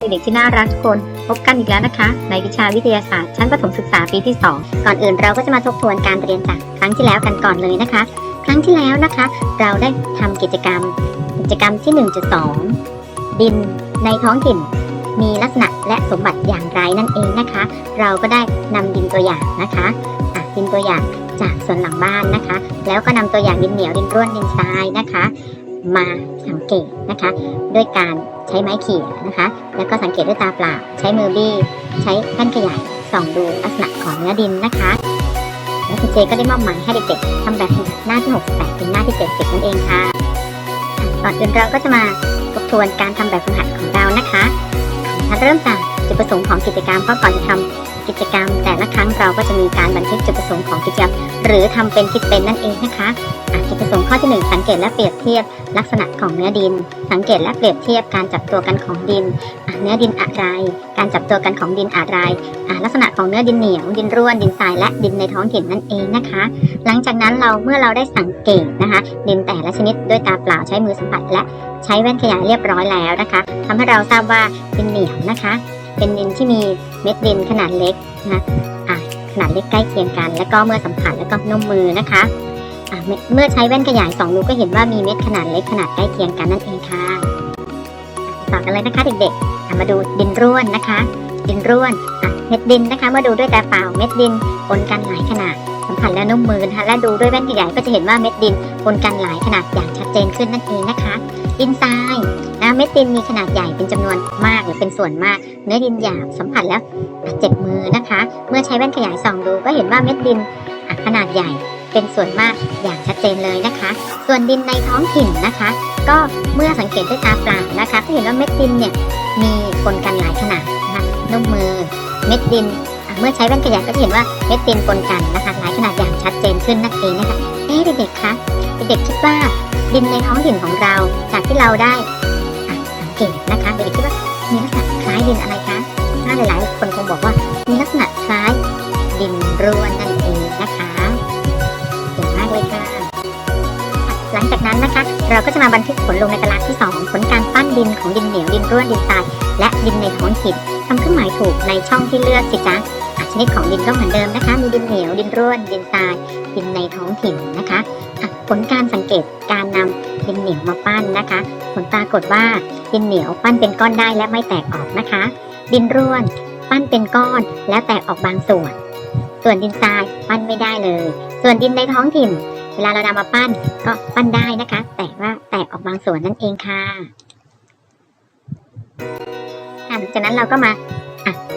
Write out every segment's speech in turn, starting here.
เด็กๆที่น่ารักทุกคนพบกันอีกแล้วนะคะ ในวิชาวิทยาศาสตร์ชั้นประถมศึกษาปีที่ 2 ก่อนอื่นเราก็จะมาทบทวนการเรียนจากครั้งที่แล้วกันก่อนเลยนะคะ ครั้งที่แล้วนะคะ เราได้ทำกิจกรรม กิจกรรมที่ 1.2 ดินในท้องถิ่น มีลักษณะและสมบัติอย่างไรนั่นเองนะคะ เราก็ได้นำดินตัวอย่างนะคะอะดินตัวอย่างจากส่วนหลังบ้านนะคะ แล้วก็นำตัวอย่างดินเหนียวดินร่วนดินทรายนะคะ มาสังเกตนะคะ ด้วยการใช้ไม้เขี่ยนะคะ แล้วก็สังเกตด้วยตาเปล่า ใช้มือบี้ ใช้แว่นขยายส่องดูลักษณะของเนื้อดินนะคะแล้วคุณเจก็ได้มอบหมายให้เด็กๆทำแบบฝึกหัดหน้าที่ 68 ถึงหน้าที่ 70 นั่นเองค่ะก่อนอื่นเราก็จะมาทบทวนการทำแบบฝึกหัดของเรานะคะถ้าเริ่มจากจุดประสงค์ของกิจกรรมก็ก่อนจะทำ กิจกรรม แต่ละครั้งเราก็จะมีการบันทึกจุดประสงค์ของกิจกรรม หรือทำเป็นคิดเป็นนั่นเองนะคะอะจุดประสงค์ข้อที่หนึ่งสังเกตและเปรียบเทียบลักษณะของเนื้อดิน สังเกตและเปรียบเทียบการจับตัวกันของดิน เนื้อดินอะไร การจับตัวกันของดินอะไระลักษณะของเนื้อดินเหนียว ดินร่วน ดินทราย และดินในท้องถิ่นนั่นเองนะคะ หลังจากนั้นเราเมื่อเราได้สังเกตนะคะ ดินแต่ละชนิดด้วยตาเปล่าใช้มือสัมผัสและใช้แว่นขยายเรียบร้อยแล้วนะคะทำให้เราทราบว่าดินเหนียวนะคะ เป็นดินที่มีเม็ดดินขนาดเล็กนะอะขนาดเล็กใกล้เคียงกัน แล้วก็เมื่อสัมผัสแล้วก็นุ่มมือนะคะอะเมื่อใช้แว่นขยายสองนิ้วก็เห็นว่ามีเม็ดขนาดเล็กขนาดใกล้เคียงกันนั่นเองค่ะต่อกันเลยนะคะเด็กๆมาดูดินร่วนนะคะ ดินร่วนเม็ดดินนะคะเมื่อดูด้วยตาเปล่าเม็ดดินปนกันหลายขนาดสัมผัสและนุ่มมือนะคะและดูด้วยแว่นขยายก็จะเห็นว่าเม็ดดินปนกันหลายขนาดอย่างชัดเจนขึ้นนั่นเองนะคะ ดินทรายนะเม็ดดินมีขนาดใหญ่เป็นจำนวนมากหรือเป็นส่วนมาก เนื้อดินหยาบสัมผัสแล้วเจ็บมือนะคะ เมื่อใช้แว่นขยายส่องดูก็เห็นว่าเม็ดดินขนาดใหญ่เป็นส่วนมากอย่างชัดเจนเลยนะคะ ส่วนดินในท้องถิ่นนะคะ ก็เมื่อสังเกตด้วยตาเปล่านะคะก็เห็นว่าเม็ดดินเนี่ยมีปนกันหลายขนาดนะคะนุ่มมือเม็ดดิน เมื่อใช้แว่นขยายก็จะเห็นว่าเม็ดดินปนกันนะคะหลายขนาดอย่างชัดเจนขึ้นนั่นเองนะคะเอ๊ะเด็กๆคะเด็กๆคิดว่า ดินในท้องถิ่นของเรา จากที่เราได้อ่งเกตนะคะเด็กๆคิดว่ามีลักษณะคล้ายดินอะไรคะถ้าหลายๆคนคงบอกว่ามีลักษณะคล้ายดินร่วนนั่นเองนะคะเก่งมากเลยค่ะหลังจากนั้นนะคะ เราก็จะมาบันทึกผลลงในตารางที่ 2 ผลการปั้นดินของดินเหนียวดินร่วนดินทรายและดินในท้องถิ่นทำเครื่องหมายถูกในช่องที่เลือกสิจ๊ะอะชนิดของดินก็เหมือนเดิมนะคะ มีดินเหนียวดินร่วนดินทรายดินในท้องถิ่นนะคะ ผลการสังเกตการนำดินเหนียวมาปั้นนะคะ ผลปรากฏว่าดินเหนียวปั้นเป็นก้อนได้และไม่แตกออกนะคะ ดินร่วน ปั้นเป็นก้อนแล้วแตกออกบางส่วน ส่วนดินทรายปั้นไม่ได้เลย ส่วนดินในท้องถิ่น เวลาเรานำมาปั้นก็ปั้นได้นะคะ แต่ว่าแตกออกบางส่วนนั่นเองค่ะจากนั้นเราก็มา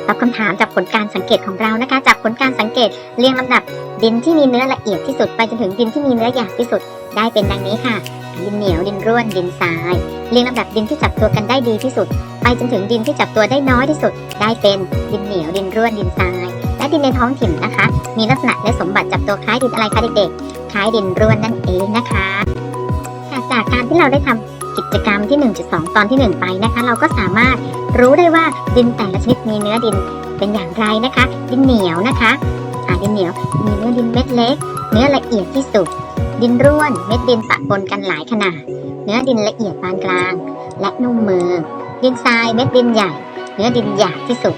อะตอบคำถามจากผลการสังเกตของเรานะคะ จากผลการสังเกตเรียงลำดับ ดินที่มีเนื้อละเอียดที่สุดไปจนถึงดินที่มีเนื้อหยาบที่สุดได้เป็นดังนี้ค่ะ ดินเหนียวดินร่วนดินทราย เรียงลำดับดินที่จับตัวกันได้ดีที่สุด ไปจนถึงดินที่จับตัวได้น้อยที่สุด ได้เป็นดินเหนียวดินร่วนดินทราย และดินในท้องถิ่นนะคะ มีลักษณะและสมบัติจับตัวคล้ายดินอะไรคะเด็กๆคล้ายดินร่วนนั่นเองนะคะค่ะจากการที่เราได้ทำ กิจกรรมที่ 1.2 ตอนที่ 1 ไปนะคะ เราก็สามารถรู้ได้ว่าดินแต่ละชนิดมีเนื้อดินเป็นอย่างไรนะคะ ดินเหนียวนะคะอ่าดินเหนียวมีเนื้อดินเม็ดเล็ก เนื้อละเอียดที่สุด ดินร่วนเม็ดดินปะปนกันหลายขนาด เนื้อดินละเอียดปานกลาง และนุ่มมือ ดินทรายเม็ดดินใหญ่ เนื้อดินหยาบที่สุด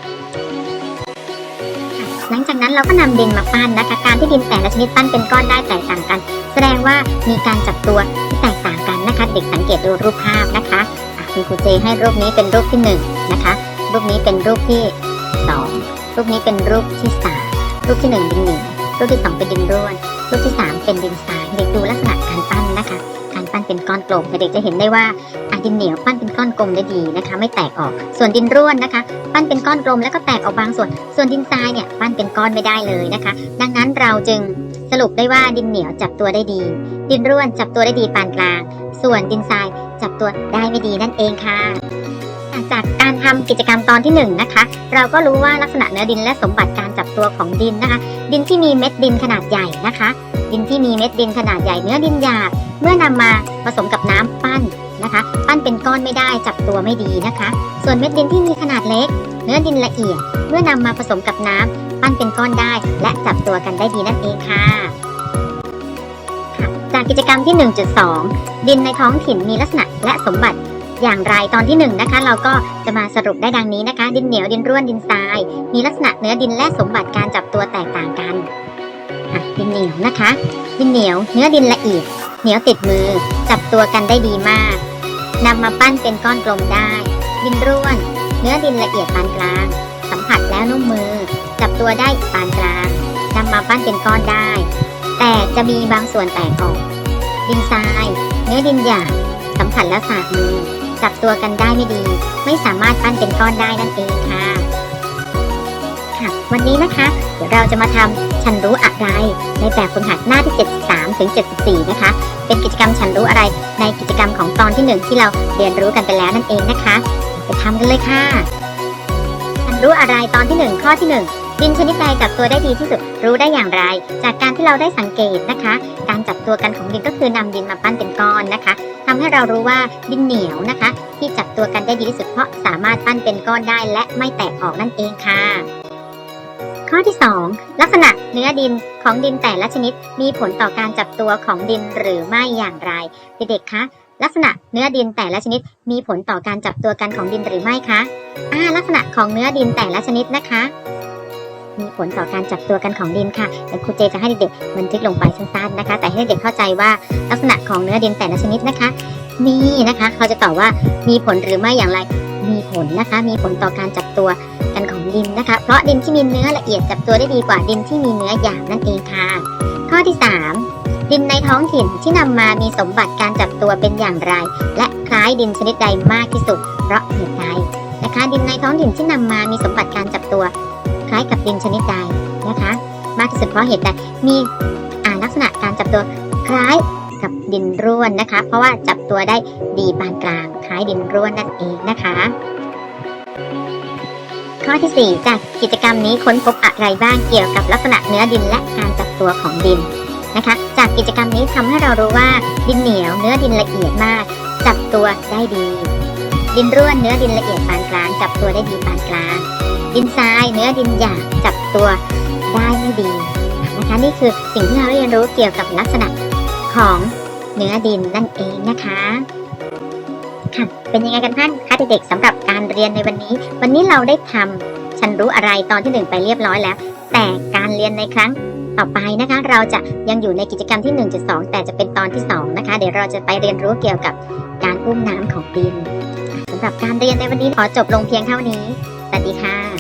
หลังจากนั้นเราก็นำดินมาปั้นนะคะการที่ดินแต่ละชนิดปั้นเป็นก้อนได้แตกต่างกัน แสดงว่ามีการจับตัวที่แตกต่างกัน นะคะ เด็กสังเกตดูรูปภาพนะคะคุณครูเจให้รูปนี้เป็นรูปที่หนึ่งนะคะ รูปนี้เป็นรูปที่สองรูปนี้เป็นรูปที่สามรูปที่หนึ่งดินเหนียวรูปที่สองเป็นดินร่วน รูปที่สามเป็นดินทรายเด็กดูลักษณะการปั้นนะคะ การปั้นเป็นก้อนกลมเด็กจะเห็นได้ว่าดินเหนียวปั้นเป็นก้อนกลมได้ดีนะคะ ไม่แตกออก ส่วนดินร่วนนะคะ ปั้นเป็นก้อนกลมแล้วก็แตกออกบางส่วน ส่วนดินทรายเนี่ยปั้นเป็นก้อนไม่ได้เลยนะคะ ดังนั้นเราจึงสรุปได้ว่าดินเหนียวจับตัวได้ดี ดินร่วนจับตัวได้ดีปานกลาง ส่วนดินทรายจับตัวได้ไม่ดีนั่นเองค่ะ จากการทำกิจกรรมตอนที่หนึ่งนะคะ เราก็รู้ว่าลักษณะเนื้อดินและสมบัติการจับตัวของดินนะคะ ดินที่มีเม็ดดินขนาดใหญ่นะคะ ดินที่มีเม็ดดินขนาดใหญ่เนื้อดินหยาบเมื่อนำมาผสมกับน้ำปั้นนะคะ ปั้นเป็นก้อนไม่ได้จับตัวไม่ดีนะคะ ส่วนเม็ดดินที่มีขนาดเล็ก เนื้อดินละเอียด เมื่อนำมาผสมกับน้ำปั้นเป็นก้อนได้ และจับตัวกันได้ดีนั่นเองค่ะ จากกิจกรรมที่ 1.2 ดินในท้องถิ่นมีลักษณะและสมบัติ อย่างไรตอนที่ 1 นะคะ เราก็จะมาสรุปได้ดังนี้นะคะ ดินเหนียวดินร่วนดินทราย มีลักษณะเนื้อดินและสมบัติการจับตัวแตกต่างกันดินเหนียวนะคะ ดินเหนียว เนื้อดินละเอียดเหนียวติดมือ จับตัวกันได้ดีมากนำมาปั้นเป็นก้อนกลมได้ ดินร่วน เนื้อดินละเอียดปานกลาง สัมผัสแล้วนุ่มมือ จับตัวได้ปานกลางนำมาปั้นเป็นก้อนได้ แต่จะมีบางส่วนแตกออก ดินทราย เนื้อดินหยาบสัมผัสแล้วสากมือจับตัวกันได้ไม่ดี ไม่สามารถปั้นเป็นก้อนได้นั่นเองค่ะค่ะ วันนี้นะคะ เดี๋ยวเราจะมาทำฉันรู้อะไร ในแบบฝึกหัดหน้าที่ 73ถึง74 นะคะ เป็นกิจกรรมฉันรู้อะไรในกิจกรรมของตอนที่หนึ่งที่เราเรียนรู้กันไปแล้วนั่นเองนะคะ ไปทำกันเลยค่ะ ฉันรู้อะไรตอนที่หนึ่งข้อที่หนึ่ง ดินชนิดใดจับตัวได้ดีที่สุด รู้ได้อย่างไร จากการที่เราได้สังเกตนะคะ การจับตัวกันของดินก็คือนำดินมาปั้นเป็นก้อนนะคะทำให้เรารู้ว่าดินเหนียวนะคะ ที่จับตัวกันได้ดีที่สุดเพราะสามารถปั้นเป็นก้อนได้และไม่แตกออกนั่นเองค่ะ ข้อที่ 2 ลักษณะเนื้อดินของดินแต่ละชนิด มีผลต่อการจับตัวของดินหรือไม่อย่างไร เด็กๆคะลักษณะเนื้อดินแต่ละชนิดมีผลต่อการจับตัวกันของดินหรือไม่คะอ่าลักษณะของเนื้อดินแต่ละชนิดนะคะ มีผลต่อการจับตัวกันของดินค่ะเดี๋ยวครูเจจะให้เด็กๆบันทึกลงไปสั้นๆนะคะ แต่ให้เด็กเข้าใจว่าลักษณะของเนื้อดินแต่ละชนิดนะคะ มีนะคะเขาจะตอบว่ามีผลหรือไม่อย่างไรมีผลนะคะ มีผลต่อการจับตัวกันของดินนะคะ เพราะดินที่มีเนื้อละเอียดจับตัวได้ดีกว่าดินที่มีเนื้อหยาบนั่นเองค่ะ ข้อที่ 3 ดินในท้องถิ่นที่นำมามีสมบัติการจับตัวเป็นอย่างไร และคล้ายดินชนิดใดมากที่สุด เพราะเหตุใดนะคะ ดินในท้องถิ่นที่นำมามีสมบัติการจับตัว ล้ายกับดินชนิดใดนะคะ มากที่สุดเพราะเหตุใดมีลักษณะการจับตัวคล้ายกับดินร่วนนะคะ เพราะว่าจับตัวได้ดีปานกลางคล้ายดินร่วนนั่นเองนะคะ ข้อที่ 4 จากกิจกรรมนี้ค้นพบอะไรบ้างเกี่ยวกับลักษณะเนื้อดินและการจับตัวของดินนะคะ จากกิจกรรมนี้ทำให้เรารู้ว่าดินเหนียวเนื้อดินละเอียดมาก จับตัวได้ดี ดินร่วนเนื้อดินละเอียดปานกลาง จับตัวได้ดีปานกลาง ดินทรายเนื้อดินหยาบจับตัวได้ไม่ดีนะคะนี่คือสิ่งที่เราเรียนรู้เกี่ยวกับลักษณะของเนื้อดินนั่นเองนะคะค่ะเป็นยังไงกันท่านคะเด็กๆสำหรับการเรียนในวันนี้ วันนี้เราได้ทำฉันรู้อะไรตอนที่หนึ่งไปเรียบร้อยแล้ว แต่การเรียนในครั้งต่อไปนะคะ เราจะยังอยู่ในกิจกรรมที่ 1.2 แต่จะเป็นตอนที่ 2 นะคะ เดี๋ยวเราจะไปเรียนรู้เกี่ยวกับการอุ้มน้ำของดินสำหรับการเรียนในวันนี้ขอจบลงเพียงเท่านี้สวัสดีค่ะ